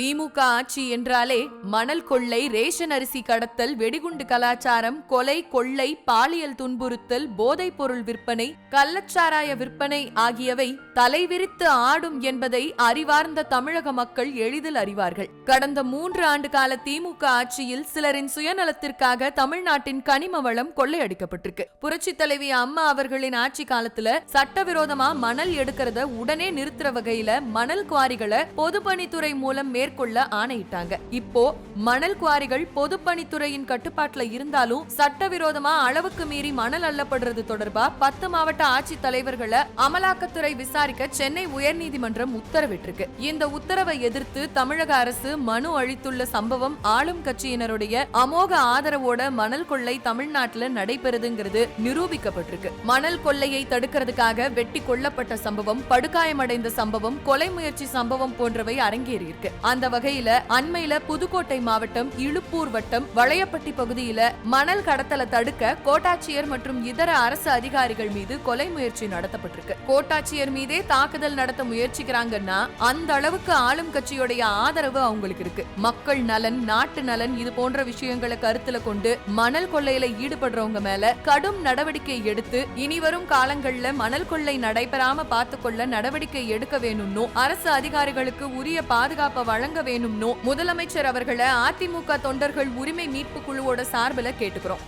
திமுக ஆட்சி என்றாலே மணல் கொள்ளை ரேஷன் அரிசி கடத்தல் வெடிகுண்டு கலாச்சாரம் கொலை கொள்ளை பாலியல் துன்புறுத்தல் போதைப் பொருள் விற்பனை கள்ளச்சாராய விற்பனை ஆகியவை தலைவிரித்து ஆடும் என்பதை அறிவார்ந்த தமிழக மக்கள் எளிதில் அறிவார்கள். கடந்த மூன்று ஆண்டு கால திமுக ஆட்சியில் சிலரின் சுயநலத்திற்காக தமிழ்நாட்டின் கனிம வளம் கொள்ளையடிக்கப்பட்டிருக்கு. புரட்சி தலைவி அம்மா அவர்களின் ஆட்சி காலத்துல சட்டவிரோதமா மணல் எடுக்கிறத உடனே நிறுத்துற வகையில மணல் குவாரிகளை பொதுப்பணித்துறை மூலம் மேற்கொள்ள ஆணையிட்டாங்க. இப்போ மணல் குவாரிகள் பொதுப்பணித்துறையின் கட்டுப்பாட்டுல இருந்தாலும் சட்டவிரோதமா அளவுக்கு மீறி மணல் அள்ளப்படுறது தொடர்பா பத்து மாவட்ட ஆட்சித் தலைவர்களை அமலாக்கத்துறை விசாரிக்க சென்னை உயர்நீதிமன்றம் உத்தரவிட்டிருக்கு. இந்த உத்தரவை எதிர்த்து தமிழக அரசு மனு அளித்துள்ள சம்பவம் ஆளும் கட்சியினருடைய அமோக ஆதரவோட மணல் கொள்ளை தமிழ்நாட்டில் நடைபெறுதுங்கிறது நிரூபிக்கப்பட்டிருக்கு. மணல் கொள்ளையை தடுக்கிறதுக்காக வெட்டி கொல்லப்பட்ட சம்பவம் படுகாயமடைந்த சம்பவம் கொலை முயற்சி சம்பவம் போன்றவை அரங்கேறியிருக்கு. அந்த வகையில அண்மையில புதுக்கோட்டை மாவட்டம் இழுப்பூர் வட்டம் வளையப்பட்டி பகுதியில மணல் கடத்தலை தடுக்க கோட்டாட்சியர் மற்றும் இதர அரசு அதிகாரிகள் மீது கொலை முயற்சி நடத்தப்பட்டிருக்கு. கோட்டாட்சியர் மீதே தாக்குதல் நடத்த முயற்சிக்கிறாங்கன்னா அந்த அளவுக்கு ஆளும் கட்சியுடைய ஆதரவு அவங்களுக்கு இருக்கு. மக்கள் நலன் நாட்டு நலன் இது போன்ற விஷயங்களை கருத்துல கொண்டு மணல் கொள்ளையில ஈடுபடுறவங்க மேல கடும் நடவடிக்கை எடுத்து இனி வரும் காலங்கள்ல மணல் கொள்ளை நடைபெறாம பார்த்துக்கொள்ள நடவடிக்கை எடுக்க வேணும்னு அரசு அதிகாரிகளுக்கு உரிய பாதுகாப்பை வழங்க வேணும்னு முதலமைச்சர் அவர்களை அதிமுக தொண்டர்கள் உரிமை மீட்பு குழுவோட சார்பில் கேட்டுக்கிறோம்.